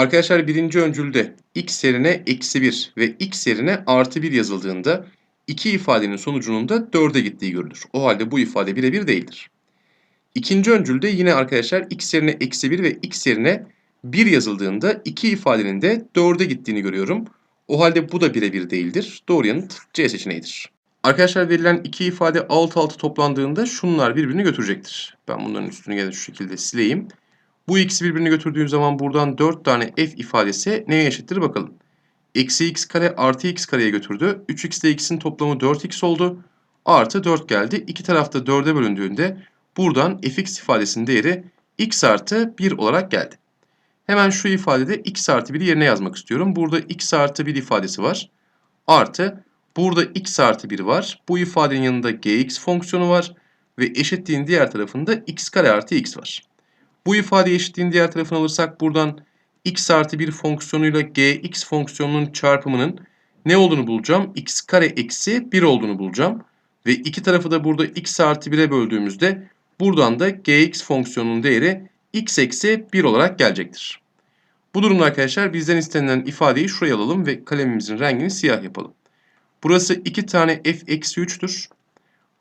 Arkadaşlar birinci öncülde x yerine eksi 1 ve x yerine artı 1 yazıldığında iki ifadenin sonucunun da 4'e gittiği görülür. O halde bu ifade birebir değildir. İkinci öncülde yine arkadaşlar x yerine eksi 1 ve x yerine 1 yazıldığında iki ifadenin de 4'e gittiğini görüyorum. O halde bu da birebir değildir. Doğru yanıt C seçeneğidir. Arkadaşlar verilen iki ifade alt alta toplandığında şunlar birbirini götürecektir. Ben bunların üstünü gene şu şekilde sileyim. Bu ikisi birbirini götürdüğüm zaman buradan 4 tane f ifadesi neye eşittir bakalım. Eksi x kare artı x kareye götürdü. 3x ile x'in toplamı 4x oldu. Artı 4 geldi. İki tarafta 4'e bölündüğünde buradan fx ifadesinin değeri x artı 1 olarak geldi. Hemen şu ifadede x artı 1'i yerine yazmak istiyorum. Burada x artı 1 ifadesi var. Artı burada x artı 1 var. Bu ifadenin yanında gx fonksiyonu var. Ve eşitliğin diğer tarafında x kare artı x var. Bu ifadeyi eşitliğin diğer tarafına alırsak buradan x artı 1 fonksiyonuyla gx fonksiyonunun çarpımının ne olduğunu bulacağım? x kare eksi 1 olduğunu bulacağım. Ve iki tarafı da burada x artı 1'e böldüğümüzde buradan da gx fonksiyonunun değeri x eksi 1 olarak gelecektir. Bu durumda arkadaşlar bizden istenilen ifadeyi şuraya alalım ve kalemimizin rengini siyah yapalım. Burası 2 tane f eksi 3'tür.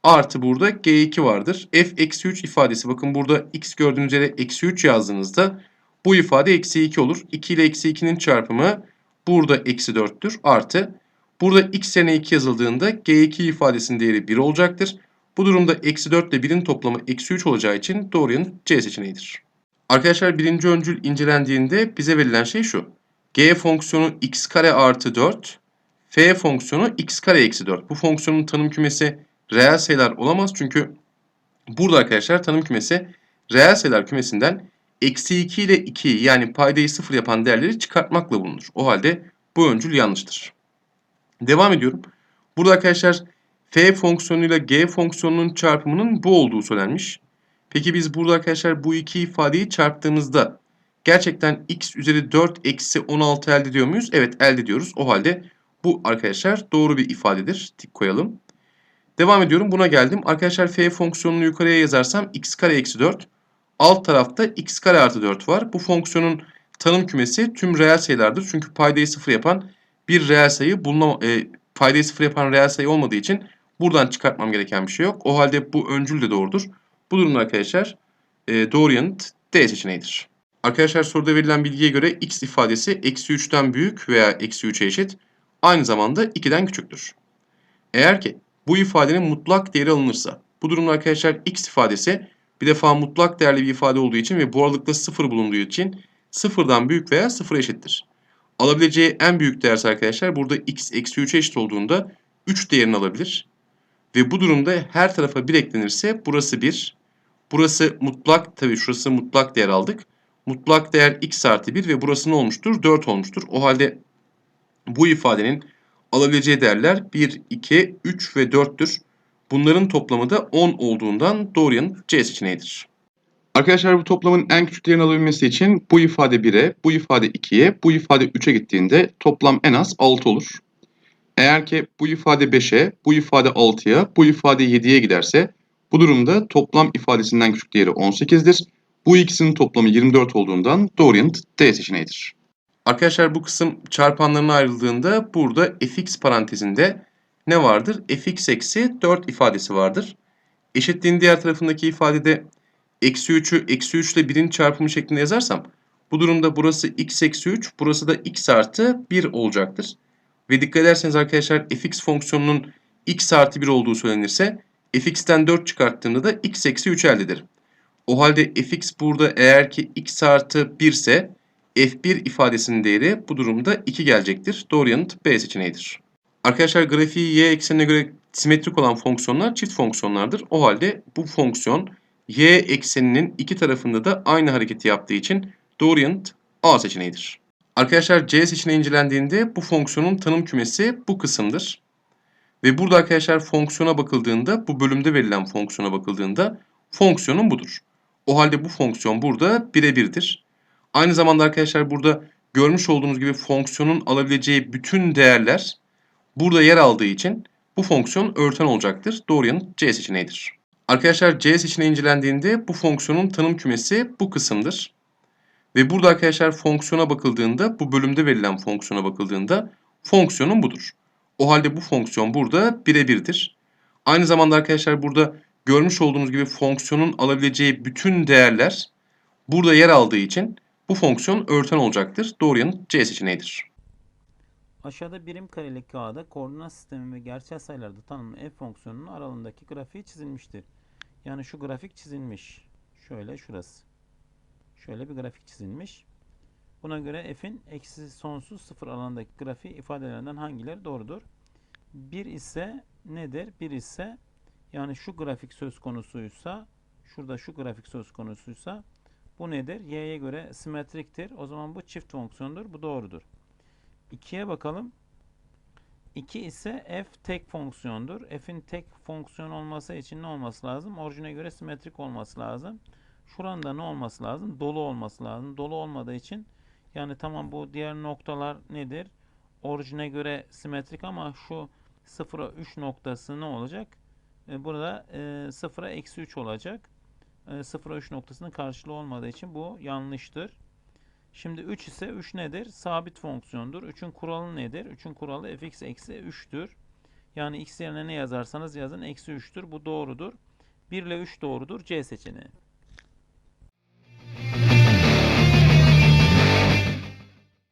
Artı burada g2 vardır. f eksi 3 ifadesi bakın burada x gördüğünüz yere eksi 3 yazdığınızda bu ifade eksi 2 olur. 2 ile eksi 2'nin çarpımı burada eksi 4'tür. Artı burada x yerine 2 yazıldığında g2 ifadesinin değeri 1 olacaktır. Bu durumda eksi 4 ile 1'in toplamı eksi 3 olacağı için doğru yanıt C seçeneğidir. Arkadaşlar birinci öncül incelendiğinde bize verilen şey şu. g fonksiyonu x kare artı 4, f fonksiyonu x kare eksi 4. Bu fonksiyonun tanım kümesi reel sayılar olamaz çünkü burada arkadaşlar tanım kümesi reel sayılar kümesinden eksi 2 ile 2 yani paydayı 0 yapan değerleri çıkartmakla bulunur. O halde bu öncül yanlıştır. Devam ediyorum. Burada arkadaşlar f fonksiyonuyla g fonksiyonunun çarpımının bu olduğu söylenmiş. Peki biz burada arkadaşlar bu iki ifadeyi çarptığımızda gerçekten x üzeri 4 eksi 16 elde ediyor muyuz? Evet elde ediyoruz. O halde bu arkadaşlar doğru bir ifadedir. Tik koyalım. Devam ediyorum. Buna geldim. Arkadaşlar f fonksiyonunu yukarıya yazarsam x kare eksi 4. Alt tarafta x kare artı 4 var. Bu fonksiyonun tanım kümesi tüm reel sayılardır. Çünkü paydayı sıfır yapan bir reel sayı bulunama, e, paydayı sıfır yapan reel sayı olmadığı için buradan çıkartmam gereken bir şey yok. O halde bu öncül de doğrudur. Bu durumda arkadaşlar e, doğru yanıt D seçeneğidir. Arkadaşlar soruda verilen bilgiye göre x ifadesi eksi 3'ten büyük veya eksi 3'e eşit. Aynı zamanda 2'den küçüktür. Eğer ki bu ifadenin mutlak değeri alınırsa bu durumda arkadaşlar x ifadesi bir defa mutlak değerli bir ifade olduğu için ve bu aralıkta 0 bulunduğu için 0'dan büyük veya 0 eşittir. Alabileceği en büyük değerse arkadaşlar burada x eksi 3'e eşit olduğunda 3 değerini alabilir. Ve bu durumda her tarafa 1 eklenirse burası 1. Burası mutlak tabi şurası mutlak değer aldık. Mutlak değer x artı 1 ve burası ne olmuştur? 4 olmuştur. O halde bu ifadenin alabileceği değerler 1, 2, 3 ve 4'tür. Bunların toplamı da 10 olduğundan doğru yanıt C seçeneğidir. Arkadaşlar bu toplamın en küçük değerini alabilmesi için bu ifade 1'e, bu ifade 2'ye, bu ifade 3'e gittiğinde toplam en az 6 olur. Eğer ki bu ifade 5'e, bu ifade 6'ya, bu ifade 7'ye giderse bu durumda toplam ifadesinden küçük değeri 18'dir. Bu ikisinin toplamı 24 olduğundan doğru yanıt D seçeneğidir. Arkadaşlar bu kısım çarpanlarına ayrıldığında burada fx parantezinde ne vardır? fx eksi 4 ifadesi vardır. Eşitliğin diğer tarafındaki ifadede eksi 3'ü eksi 3 ile 1'in çarpımı şeklinde yazarsam bu durumda burası x eksi 3, burası da x artı 1 olacaktır. Ve dikkat ederseniz arkadaşlar fx fonksiyonunun x artı 1 olduğu söylenirse fx'ten 4 çıkarttığımda da x eksi 3 elde ederim. O halde fx burada eğer ki x artı 1 ise f1 ifadesinin değeri bu durumda 2 gelecektir. Doğru yanıt B seçeneğidir. Arkadaşlar grafiği y eksenine göre simetrik olan fonksiyonlar çift fonksiyonlardır. O halde bu fonksiyon y ekseninin iki tarafında da aynı hareketi yaptığı için doğru yanıt A seçeneğidir. Arkadaşlar C seçeneği incelendiğinde bu fonksiyonun tanım kümesi bu kısımdır. Ve burada arkadaşlar fonksiyona bakıldığında bu bölümde verilen fonksiyona bakıldığında fonksiyonun budur. O halde bu fonksiyon burada birebirdir. Aynı zamanda arkadaşlar burada görmüş olduğunuz gibi fonksiyonun alabileceği bütün değerler burada yer aldığı için bu fonksiyon örten olacaktır. Doğru yanıt C seçeneğidir. Arkadaşlar C seçeneği incelendiğinde bu fonksiyonun tanım kümesi bu kısımdır. Ve burada arkadaşlar fonksiyona bakıldığında, bu bölümde verilen fonksiyona bakıldığında fonksiyonun budur. O halde bu fonksiyon burada birebirdir. Aynı zamanda arkadaşlar burada görmüş olduğunuz gibi fonksiyonun alabileceği bütün değerler burada yer aldığı için bu fonksiyon örten olacaktır. Doğru yanıt C seçeneğidir. Aşağıda birim karelik kağıda koordinat sistemi ve gerçel sayılarda tanımlı f fonksiyonunun aralığındaki grafiği çizilmiştir. Yani şu grafik çizilmiş. Şöyle şurası. Şöyle bir grafik çizilmiş. Buna göre f'in eksi sonsuz sıfır alanındaki grafiği ifadelerinden hangileri doğrudur? 1 ise nedir? 1 ise yani şu grafik söz konusuysa şurada şu grafik söz konusuysa bu nedir? y'ye göre simetriktir. O zaman bu çift fonksiyondur. Bu doğrudur. 2'ye bakalım. 2 ise f tek fonksiyondur. F'in tek fonksiyon olması için ne olması lazım? Orijine göre simetrik olması lazım. Şuranın da ne olması lazım? Dolu olması lazım. Dolu olmadığı için yani tamam bu diğer noktalar nedir? Orijine göre simetrik ama şu 0'a 3 noktası ne olacak? E, burada e, 0'a eksi 3 olacak. E, 0'a 3 noktasının karşılığı olmadığı için bu yanlıştır. Şimdi 3 ise 3 nedir? Sabit fonksiyondur. 3'ün kuralı nedir? 3'ün kuralı fx eksi 3'tür. Yani x yerine ne yazarsanız yazın eksi 3'tür. Bu doğrudur. 1 ile 3 doğrudur. C seçeneği.